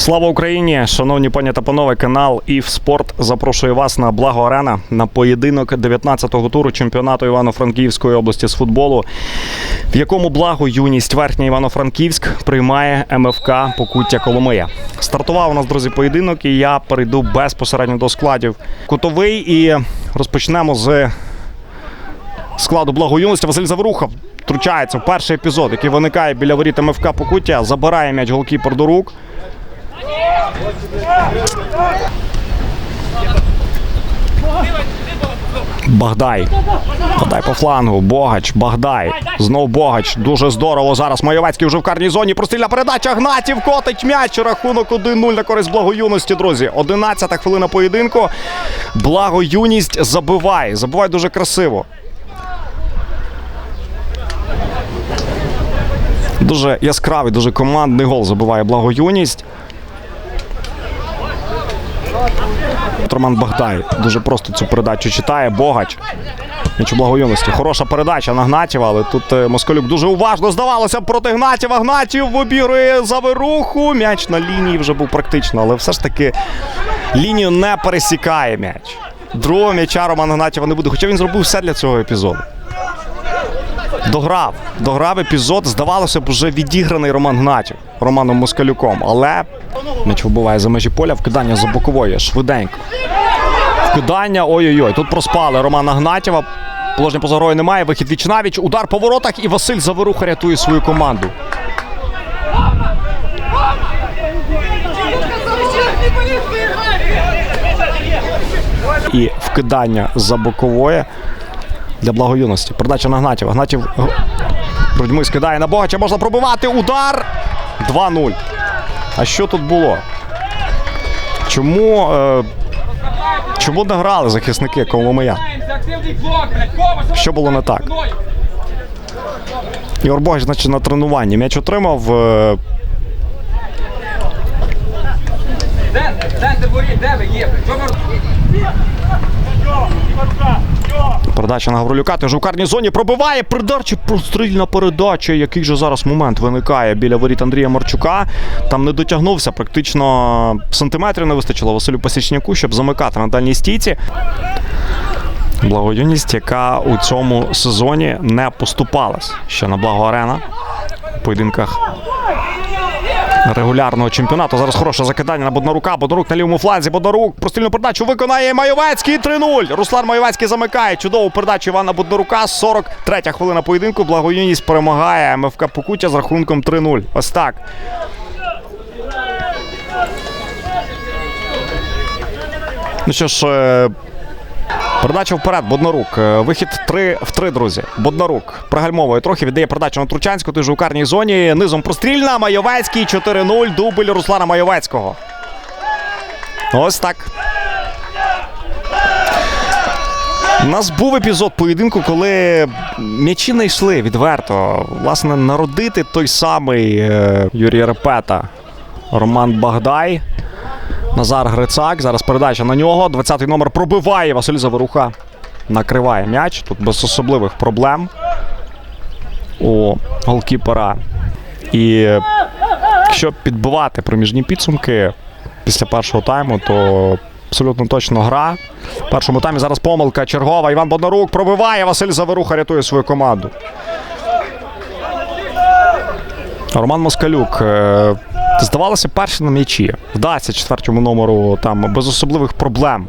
Слава Україні! Шановні пані та панове, канал «ІФ Спорт» запрошує вас на Благо Арена на поєдинок 19-го туру чемпіонату Івано-Франківської області з футболу, в якому благо юність верхня Івано-Франківськ приймає МФК Покуття Коломия. Стартував у нас, друзі, поєдинок, і я перейду безпосередньо до складів кутовий і розпочнемо з складу благоюності Василь Завруха втручається в перший епізод, який виникає біля воріт МФК Покуття, забирає м'яч голкіпер до рук. Богдай. Богдай по флангу. Богач. Богдай. Знов Богач. Дуже здорово. Зараз Майовецький вже в карній зоні. Прострільна передача. Гнатів котить м'яч. Рахунок 1-0 на користь благоюності, друзі. 11-та хвилина поєдинку. Благоюність забиває. Забиває дуже красиво. Дуже яскравий, дуже командний гол забиває благоюність. Роман Богдай дуже просто цю передачу читає. Богач. У благоюності. Хороша передача на Гнатєва, але тут е, Москалюк дуже уважно здавалося проти Гнатєва. Гнатів обігрує заверуху. М'яч на лінії вже був практично, але все ж таки лінію не пересікає м'яч. Другого м'яча Роман Гнатєва не буде. Хоча він зробив все для цього епізоду. Дограв. Дограв епізод. Здавалося б, вже відіграний Роман Гнатів Романом Москалюком. Але м'яч вибиває за межі поля. Вкидання за бокової. Швиденько. Вкидання. Ой-ой-ой. Тут проспали Романа Гнатєва. Положення поза грою немає. Вихід віч навіч. Удар по воротах. І Василь Заворуха рятує свою команду. І вкидання за бокової для благоюності. Передача на Гнатєва. Гнатів г- грудьми скидає на Богача. Можна пробивати. Удар. 2-0. А що тут було? Чому, е, чому не грали захисники Коломия? Що було не так? Ігор Богач, значить, на тренуванні. М'яч отримав. е, Центр, центр воріт, де ви є, блядь? Передача на Гаврилюка. Теж у карній зоні пробиває. Передача, прострільна передача. Який же зараз момент виникає біля воріт Андрія Марчука. Там не дотягнувся. Практично сантиметрів не вистачило Василю Пасічняку, щоб замикати на дальній стійці. Благоюність, яка у цьому сезоні не поступалась ще на благо арена у поєдинках регулярного чемпіонату. Зараз хороше закидання на Боднарука. Боднарук на лівому фланзі. Боднарук прострільну передачу виконає Майовецький. 3-0. Руслан Майовецький замикає. Чудову передачу Івана Боднарука. 43 хвилина поєдинку. Благоюність перемагає МФК Покуття з рахунком 3-0. Ось так. Ну що ж, е, Передача вперед, Боднарук. Е, Вихід 3 в 3, друзі. Боднарук пригальмовує трохи, віддає передачу на Тручанську, той же у карній зоні. Низом прострільна. Майовецький 4-0. Дубль Руслана Майовецького. Ось так. У нас був епізод поєдинку, коли м'ячі не йшли відверто. Власне, народити той самий е, Юрій Репета, Роман Багдай. Назар Грицак. Зараз передача на нього. 20-й номер пробиває Василь Заворуха. Накриває м'яч. Тут без особливих проблем у голкіпера. І якщо підбивати проміжні підсумки після першого тайму, то абсолютно точно гра. В першому таймі зараз помилка чергова. Іван Боднарук пробиває. Василь Заворуха рятує свою команду. Роман Москалюк. Е, Здавалося, перший на м'ячі. Вдасться четвертому номеру там без особливих проблем.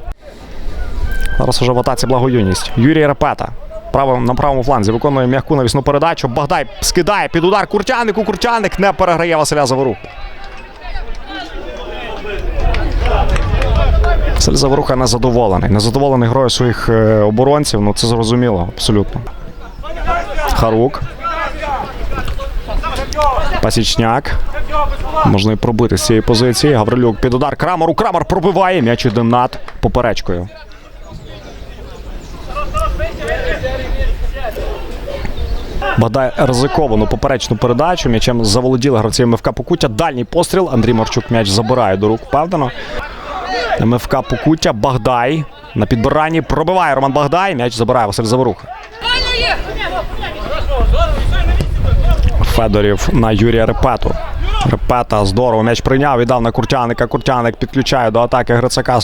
Зараз уже в атаці благоюність. Юрій Репета. Право, на правому фланзі виконує м'яку навісну передачу. Багдай скидає під удар Куртянику. Куртяник не переграє Василя Заворуху. Василь Заворуха незадоволений. Незадоволений грою своїх е, оборонців. Ну це зрозуміло, абсолютно. Харук. Пасічняк. Можна і пробити з цієї позиції. Гаврилюк під удар. Крамару. Крамар пробиває. М'яч іде над поперечкою. Бадай ризиковану поперечну передачу. М'ячем заволоділи гравці МФК Покуття. Дальній постріл. Андрій Марчук м'яч забирає до рук. Впевнено. МФК Покуття. Багдай. На підбиранні пробиває Роман Багдай. М'яч забирає Василь Заворуха. Федорів на Юрія Репету. Репета здорово. М'яч прийняв, віддав на Куртяника. Куртяник підключає до атаки Грицака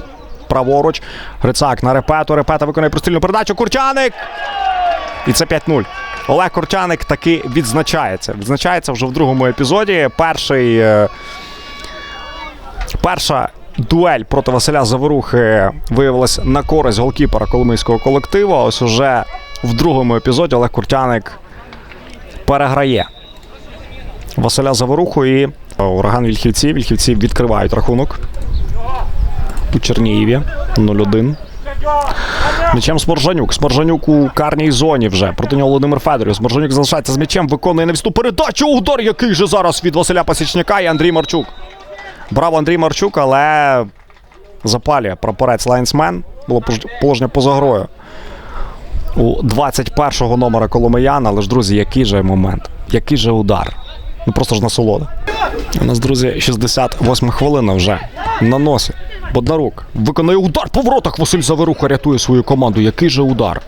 праворуч. Грицак на репету. Репета виконує простильну передачу. Куртяник! І це 5-0. Олег Куртяник таки відзначається. Відзначається вже в другому епізоді. Перший. е, Перша дуель проти Василя Заворухи виявилась на користь голкіпера коломийського колективу. Ось уже в другому епізоді Олег Куртяник переграє Василя Заворуху і ураган Вільхівці. Вільхівці відкривають рахунок у Чернієві 0-1. М'ячем Сморжанюк. Сморжанюк у карній зоні вже. Проти нього Володимир Федорів. Сморжанюк залишається з м'ячем, виконує невісту передачу. Удар, який же зараз від Василя Пасічняка і Андрій Марчук. Браво Андрій Марчук, але запалює прапорець Лайнсмен. Було положення поза грою. У 21-го номера Коломияна. Але ж, друзі, який же момент, який же удар. Ну просто ж насолода. У нас, друзі, 68 хвилина вже на носі. Боднарук виконує удар по воротах. Василь Заверуха рятує свою команду. Який же удар.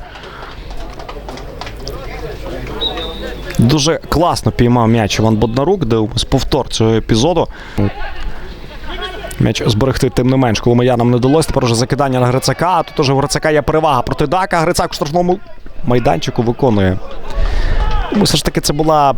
Дуже класно піймав м'яч Іван Боднарук, де ось повтор цього епізоду. М'яч зберегти тим не менш, коломиянам не вдалося. Тепер вже закидання на Грицака. Тут уже у Грицака є перевага проти Дака. Грицак у штрафному майданчику виконує. Ну, все ж таки, це була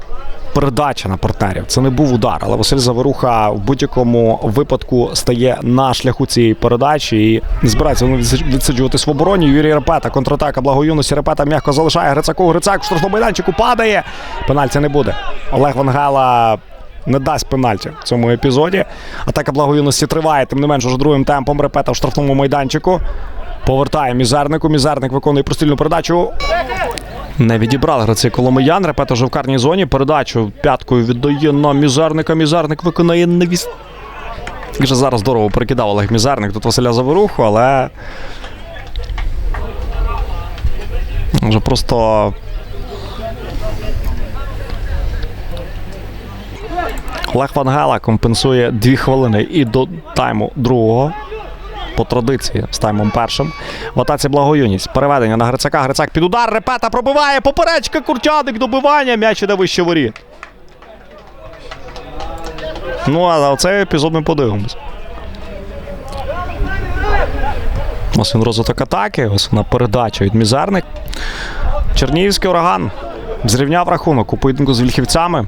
передача на партнерів. Це не був удар. Але Василь Заворуха в будь-якому випадку стає на шляху цієї передачі і збирається воно відсиджуватись в обороні. Юрій Репета, контратака благоюності. Репета м'яко залишає Грицаку. Грицак в штрафному майданчику падає. Пенальті не буде. Олег Вангела не дасть пенальті в цьому епізоді. Атака благоюності триває, тим не менш, уже другим темпом репета в штрафному майданчику. Повертає мізернику. Мізерник виконує простильну передачу. Не відібрали гравці Коломиян. Репета вже в карній зоні. Передачу п'яткою віддає на мізерника. Мізерник виконує невіс. Вже зараз здорово перекидав Олег Мізерник тут Василя Заворуху, але. Вже просто Олег Вангела компенсує дві хвилини і до тайму другого. По традиції з таймом першим. В атаці благоюність. Переведення на Грицака. Грицак під удар. Репета пробиває. Поперечка. Куртяник. Добивання. М'яч іде вище воріт. Ну, а цей епізод ми подивимось. Ось він розвиток атаки. Ось вона передача від мізерник. Чернігівський ураган зрівняв рахунок у поєдинку з вільхівцями.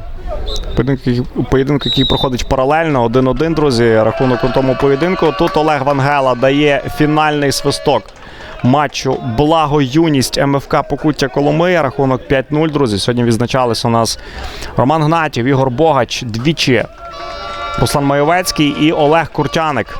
Поєдинок, який- проходить паралельно, 1-1, друзі. Рахунок у тому поєдинку. Тут Олег Вангела дає фінальний свисток матчу Благо юність МФК Покуття Коломия. Рахунок 5-0, друзі. Сьогодні відзначалися у нас Роман Гнатів, Ігор Богач двічі. Руслан Майовецький і Олег Куртяник.